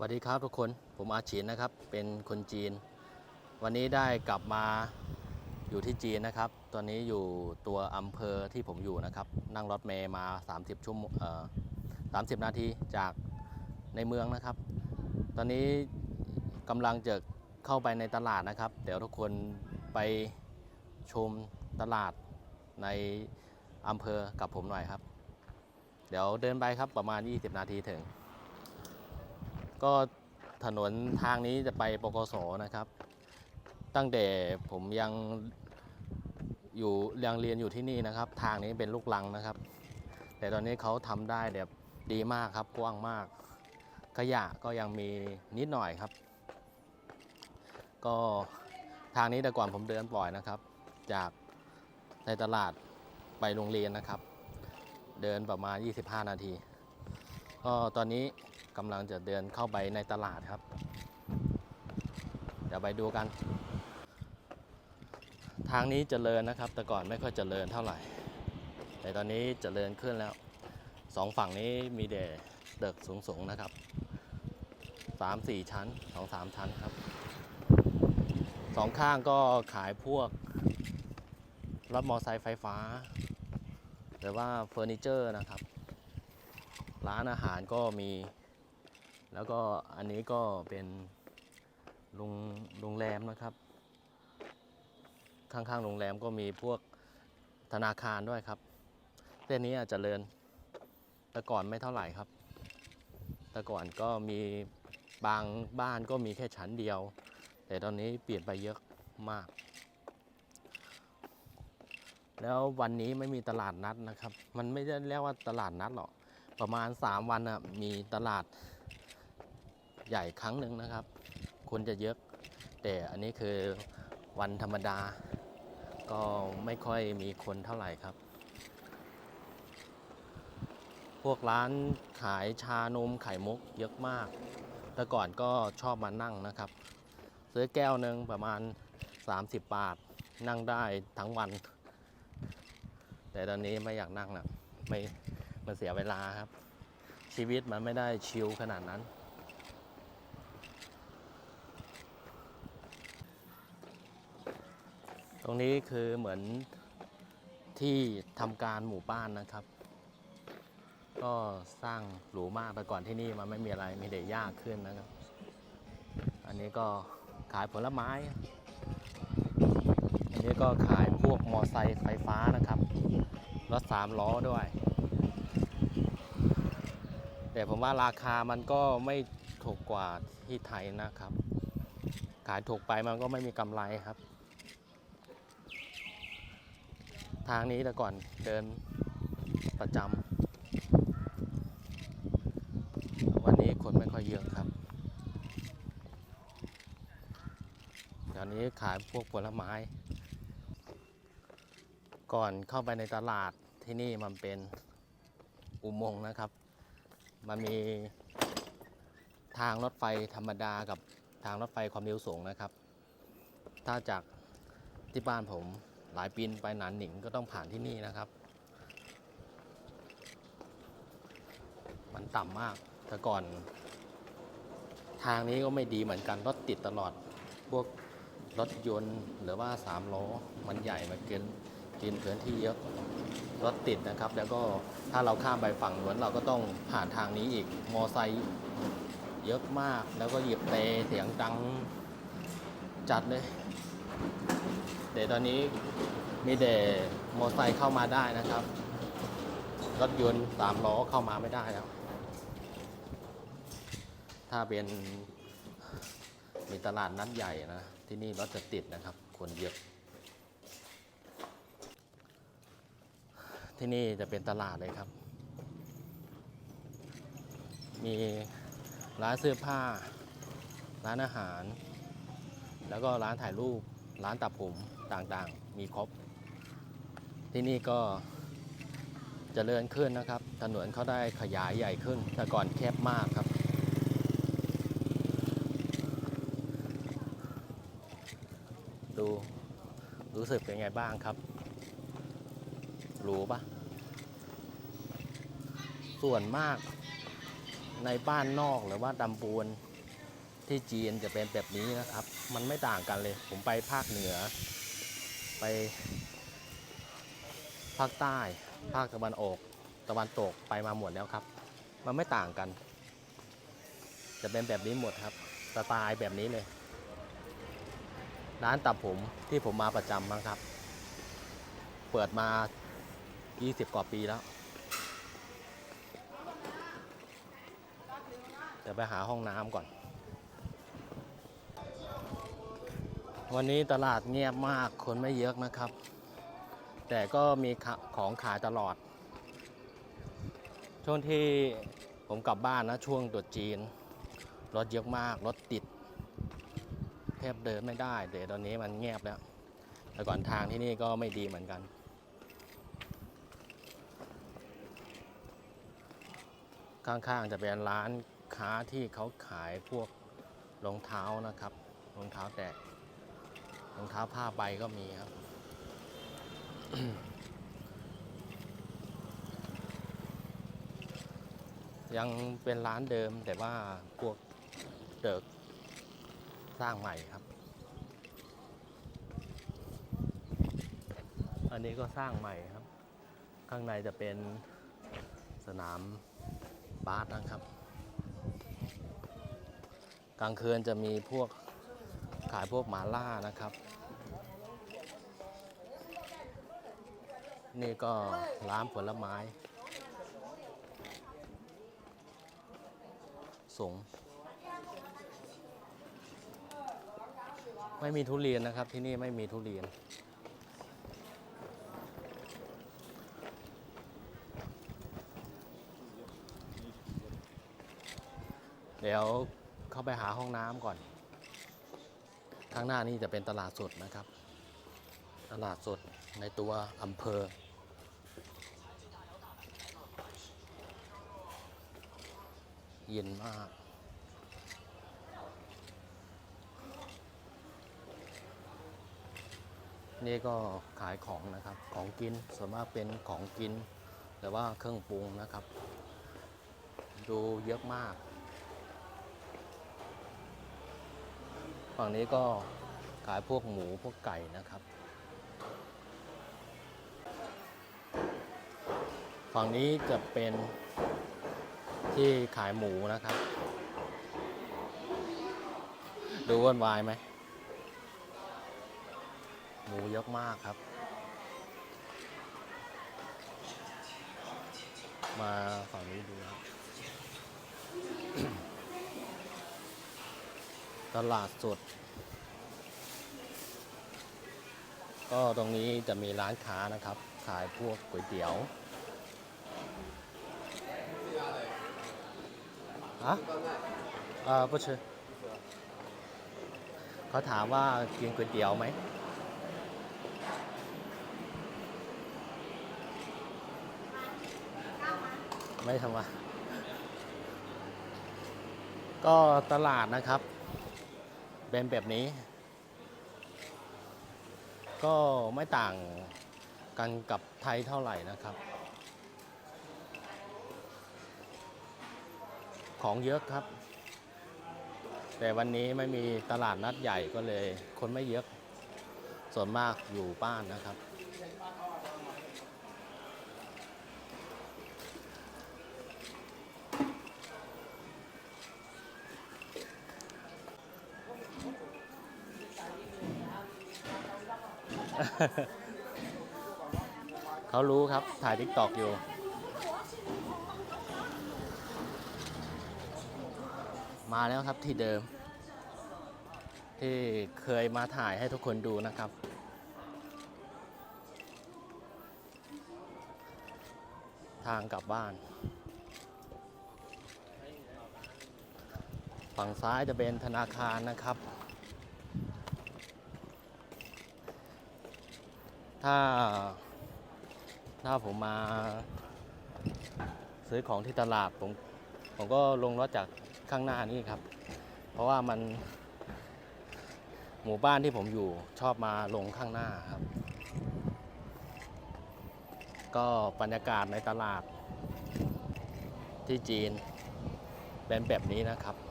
สวัสดีครับทุกคนผมอาชินนะครับเป็นคนจีน วันนี้ได้กลับมาอยู่ที่จีนนะครับ ตอนนี้อยู่ตัวอำเภอที่ผมอยู่นะครับ นั่งรถเมย์มา 30ชั่วโมงเอ่อ30 นาทีจากในเมืองนะครับ ตอนนี้กำลังจะเข้าไปในตลาดนะครับ เดี๋ยวทุกคนไปชมตลาดในอำเภอกับผมหน่อยครับ เดี๋ยวเดินไปครับประมาณ 20 นาทีถึง ก็ถนนทางนี้จะไปปกสนะครับ ตั้งแต่ผมยังอยู่ยังเรียนอยู่ที่นี่นะครับ ทางนี้เป็นลูกลังนะครับ แต่ตอนนี้เขาทำได้แบบดีมากครับกว้างมาก ขยะก็ยังมีนิดหน่อยครับ ก็ทางนี้แต่ก่อนผมเดินปล่อยนะครับ จากในตลาดไปโรงเรียนนะครับ เดินประมาณ 25 นาที ก็ตอนนี้กำลังจะเดินเข้าไปในตลาดครับ เดี๋ยวไปดูกัน ทางนี้เจริญนะครับ แต่ก่อนไม่ค่อยเจริญเท่าไหร่ แต่ตอนนี้เจริญขึ้นแล้วสองฝั่งนี้มีเดตึกสูงๆนะครับสามสี่ชั้นสองสามชั้นครับสองข้างก็ขายพวกรถมอเตอร์ไซค์ไฟฟ้า หรือว่าเฟอร์นิเจอร์นะครับ ร้านอาหารก็มี แล้วก็อันนี้ก็เป็นโรงโรงแรมนะครับ ข้างๆโรงแรมก็มีพวกธนาคารด้วยครับเส้นนี้อาจจะเจริญแต่ก่อนไม่เท่าไหร่ครับ แต่ก่อนก็มีบางบ้านก็มีแค่ชั้นเดียว แต่ตอนนี้เปลี่ยนไปเยอะมาก แล้ววันนี้ไม่มีตลาดนัดนะครับ มันไม่ได้เรียกว่าตลาดนัดหรอก ประมาณ 3 วันนะมีตลาดใหญ่ครั้งหนึ่งนะครับ คนจะเยอะ แต่อันนี้คือวันธรรมดา ก็ไม่ค่อยมีคนเท่าไหร่ครับ พวกร้านขายชานมไข่มุกเยอะมาก แต่ก่อนก็ชอบมานั่งนะครับ ซื้อแก้วหนึ่งประมาณ 30 บาท นั่งได้ทั้งวัน แต่ตอนนี้ไม่อยากนั่งแล้วไม่ มันเสียเวลาครับ ชีวิตมันไม่ได้ชิลขนาดนั้น ตรงนี้คือเหมือนที่ทำการหมู่บ้านนะครับ ก็สร้างหรูมากแต่ก่อนที่นี่มันไม่มีอะไรมีแต่หญ้าขึ้นนะครับ อันนี้ก็ขายผลไม้ อันนี้ก็ขายพวกมอไซค์ไฟฟ้านะครับรถสามล้อด้วย แต่ผมว่าราคามันก็ไม่ถูกกว่าที่ไทยนะครับ ขายถูกไปมันก็ไม่มีกำไรครับ ทางนี้แต่ก่อนเดินประจำวันนี้คนไม่ค่อยเยอะครับเดี๋ยวนี้ขายพวกผลไม้ ก่อนเข้าไปในตลาดที่นี่มันเป็นอุโมงค์นะครับ มันมีทางรถไฟธรรมดากับทางรถไฟความเร็วสูงนะครับ ถ้าจากที่บ้านผมหลายปีนไปหนานหนิงก็ต้องผ่านที่นี่นะครับ มันต่ำมาก แต่ก่อน ทางนี้ก็ไม่ดีเหมือนกัน รถติดตลอด พวกรถยนต์หรือว่าสามล้อ มันใหญ่มาเกิน กินพื้นที่เยอะรถติดนะครับ แล้วก็ถ้าเราข้ามไปฝั่งนู้นเราก็ต้องผ่านทางนี้อีกมอไซค์เยอะมากแล้วก็หยียบเตะเสียงดังจัดเลยแต่ตอนนี้มีแต่มอไซค์เข้ามาได้นะครับ รถยนต์สามล้อเข้ามาไม่ได้แล้ว ถ้าเป็นมีตลาดนัดใหญ่นะ ที่นี่รถจะติดนะครับ คนเยอะ ที่นี่จะเป็นตลาดเลยครับ มีร้านเสื้อผ้า ร้านอาหาร แล้วก็ร้านถ่ายรูป ร้านตัดผมต่างๆ มีครบ ที่นี่ก็จเจริญขึ้นนะครับ ถนนเขาได้ขยายใหญ่ขึ้น แต่ก่อนแคบมากครับ ดูรู้สึกเป็นไงบ้างครับ รู้ปะส่วนมากในบ้านนอกหรือว่าดำปูนที่จีนจะเป็นแบบนี้นะครับ มันไม่ต่างกันเลย ผมไปภาคเหนือ ไป ภาคใต้ ภาคตะวันออก ตะวันตกไปมาหมดแล้วครับ มันไม่ต่างกัน จะเป็นแบบนี้หมดครับสไตล์แบบนี้เลย ร้านตัดผมที่ผมมาประจำมั้งครับ เปิดมา 20กว่าปีแล้ว เดี๋ยวไปหาห้องน้ำก่อน วันนี้ตลาดเงียบมากคนไม่เยอะนะครับ แต่ก็มีของขายตลอด ช่วงที่ผมกลับบ้านนะช่วงตรุษจีน รถเยอะมาก รถติดแทบเดินไม่ได้แต่ตอนนี้มันเงียบแล้ว แต่ก่อนทางที่นี่ก็ไม่ดีเหมือนกัน ข้างๆจะเป็นร้านค้าที่เขาขายพวกรองเท้านะครับรองเท้าแตะรองเท้าผ้าใบก็มีครับยังเป็นร้านเดิมแต่ว่าพวกเดิกสร้างใหม่ครับ อันนี้ก็สร้างใหม่ครับ ข้างในจะเป็นสนาม บาสนะครับ กลางคืนจะมีพวกขายพวกหมาล่านะครับ นี่ก็ร้านผลไม้ สงไม่มีทุเรียนนะครับที่นี่ไม่มีทุเรียน เดี๋ยวเข้าไปหาห้องน้ำก่อน ข้างหน้านี่จะเป็นตลาดสดนะครับ ตลาดสดในตัวอำเภอ เย็นมากนี่ก็ขายของนะครับ ของกิน ส่วนมากเป็นของกิน แต่ว่าเครื่องปรุงนะครับ ดูเยอะมาก ฝั่งนี้ก็ขายพวกหมูพวกไก่นะครับ ฝั่งนี้จะเป็นที่ขายหมูนะครับ ดูวุ่นวายไหม หมูเยอะมากครับ มาฝั่งนี้ดูครับ ตลาดสด ก็ตรงนี้จะมีร้านค้านะครับ ขายพวกก๋วยเตี๋ยวอะเออ不吃เขาถามว่ากินก๋วยเตี๋ยวไหมไม่ทำมก็ตลาดนะครับ เป็นแบบนี้ ก็ไม่ต่างกันกับไทยเท่าไหร่นะครับ ของเยอะครับ แต่วันนี้ไม่มีตลาดนัดใหญ่ก็เลย คนไม่เยอะ ส่วนมากอยู่บ้านนะครับ เขารู้ครับ ถ่ายทิกตอกอยู่ มาแล้วครับที่เดิม ที่เคยมาถ่ายให้ทุกคนดูนะครับทางกลับบ้าน ฝั่งซ้ายจะเป็นธนาคารนะครับ ถ้า ถ้าผมมา ซื้อของที่ตลาด ผมผมก็ลงรถจากข้างหน้านี่ครับ เพราะว่ามันหมู่บ้านที่ผมอยู่ชอบมาลงข้างหน้าครับ ก็บรรยากาศในตลาดที่จีนเป็นแบบนี้นะครับ